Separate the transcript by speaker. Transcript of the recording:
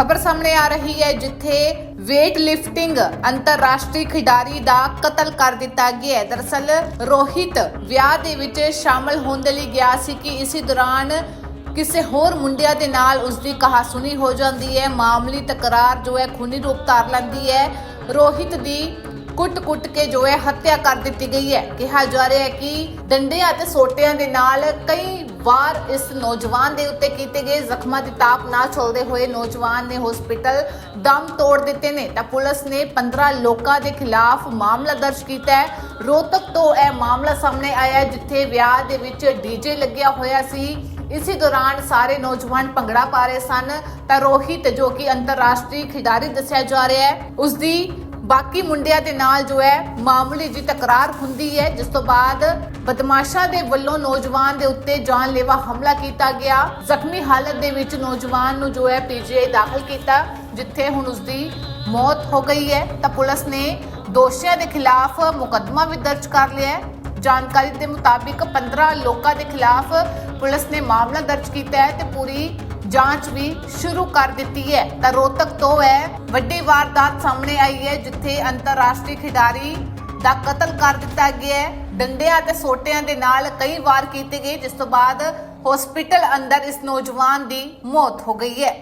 Speaker 1: ਖਬਰ ਸਾਹਮਣੇ ਆ ਰਹੀ ਹੈ ਜਿੱਥੇ weight lifting ਅੰਤਰਰਾਸ਼ਟਰੀ ਖਿਡਾਰੀ ਦਾ ਕਤਲ ਕਰ ਦਿੱਤਾ ਗਿਆ ਹੈ। ਦਰਅਸਲ ਰੋਹਿਤ ਵਿਆਹ ਦੇ ਵਿੱਚ ਸ਼ਾਮਲ ਹੋਣ ਦੇ ਲਈ ਗਿਆ ਸੀ ਕਿ ਇਸੇ ਦੌਰਾਨ ਕਿਸੇ ਹੋਰ ਮੁੰਡਿਆਂ ਦੇ ਨਾਲ ਉਸ ਦੀ ਕਹਾਸੁਣੀ ਹੋ ਜਾਂਦੀ ਹੈ। ਮਾਮਲੀ ਤਕਰਾਰ ਜੋ ਹੈ ਖੂਨੀ ਰੂਪ ਧਾਰ ਲੈਂਦੀ ਹੈ। ਰੋਹਿਤ ਦੀ ਕੁੱਟ-ਕੁੱਟ ਕੇ ਜੋ ਹੈ ਹੱਤਿਆ ਕਰ ਦਿੱਤੀ ਗਈ ਹੈ। ਕਿਹਾ ਜਾ ਰਿਹਾ ਹੈ ਕਿ ਡੰਡਿਆਂ ਅਤੇ ਸੋਟਿਆਂ ਦੇ ਨਾਲ ਕਈ ਵਾਰ ਇਸ ਨੌਜਵਾਨ ਦੇ ਉੱਤੇ ਕੀਤੇ ਗਏ ਜ਼ਖਮਾਂ ਦੀ ਤਾਪ ਨਾ ਚਲਦੇ ਹੋਏ ਨੌਜਵਾਨ ਨੇ ਹਸਪੀਟਲ ਦਮ ਤੋੜ ਦਿੱਤੇ ਨੇ। ਤਾਂ ਪੁਲਿਸ ਨੇ 15 ਲੋਕਾਂ ਦੇ ਖਿਲਾਫ ਮਾਮਲਾ ਦਰਜ ਕੀਤਾ ਹੈ। ਰੋਹਤਕ ਤੋਂ ਇਹ ਮਾਮਲਾ ਸਾਹਮਣੇ ਆਇਆ ਜਿੱਥੇ ਵਿਆਹ ਦੇ ਵਿੱਚ ਡੀਜੇ ਲੱਗਿਆ ਹੋਇਆ ਸੀ। ਇਸੇ ਦੌਰਾਨ ਸਾਰੇ ਨੌਜਵਾਨ ਭੰਗੜਾ ਪਾ ਰਹੇ ਸਨ। ਤਾਂ ਰੋਹਿਤ, ਜੋ ਕਿ ਅੰਤਰਰਾਸ਼ਟਰੀ ਖਿਡਾਰੀ ਦੱਸਿਆ ਜਾ ਰਿਹਾ ਹੈ ਉਸ ਦੀ ਬਾਕੀ ਮੁੰਡਿਆਂ ਦੇ ਨਾਲ ਜੋ ਹੈ ਮਾਮੂਲੀ ਜੀ ਤਕਰਾਰ ਹੁੰਦੀ ਹੈ, ਜਿਸ ਤੋਂ ਬਾਅਦ ਬਦਮਾਸ਼ਾਂ ਦੇ ਵੱਲੋਂ ਨੌਜਵਾਨ ਦੇ ਉੱਤੇ ਜਾਨਲੇਵਾ ਹਮਲਾ ਕੀਤਾ ਗਿਆ। ਜ਼ਖਮੀ ਹਾਲਤ ਦੇ ਵਿੱਚ ਨੌਜਵਾਨ ਨੂੰ ਜੋ ਹੈ ਪੀਜੀਆਈ ਦਾਖਲ ਕੀਤਾ, ਜਿੱਥੇ ਹੁਣ ਉਸ ਦੀ ਮੌਤ ਹੋ ਗਈ ਹੈ। ਤਾਂ ਪੁਲਿਸ ਨੇ ਦੋਸ਼ੀਆਂ ਦੇ ਖਿਲਾਫ ਮੁਕੱਦਮਾ ਵੀ ਦਰਜ ਕਰ ਲਿਆ ਹੈ। ਜਾਣਕਾਰੀ ਦੇ ਮੁਤਾਬਿਕ 15 ਲੋਕਾਂ ਦੇ ਖਿਲਾਫ ਪੁਲਿਸ ਨੇ ਮਾਮਲਾ ਦਰਜ ਕੀਤਾ ਹੈ ਤੇ ਪੂਰੀ ਜਾਂਚ ਵੀ ਸ਼ੁਰੂ ਕਰ ਦਿੱਤੀ ਹੈ। ਤਾਂ ਰੋਹਤਕ ਤੋਂ ਇਹ ਵੱਡੀ ਵਾਰਦਾਤ ਸਾਹਮਣੇ ਆਈ ਹੈ, ਜਿੱਥੇ ਅੰਤਰਰਾਸ਼ਟਰੀ ਖਿਡਾਰੀ ਦਾ ਕਤਲ ਕਰ ਦਿੱਤਾ ਗਿਆ ਹੈ। ਡੰਡਿਆਂ ਤੇ ਸੋਟਿਆਂ ਦੇ ਨਾਲ ਕਈ ਵਾਰ ਕੀਤੇ ਗਏ, ਜਿਸ ਤੋਂ ਬਾਅਦ ਹਸਪੀਟਲ ਅੰਦਰ ਇਸ ਨੌਜਵਾਨ ਦੀ ਮੌਤ ਹੋ ਗਈ ਹੈ।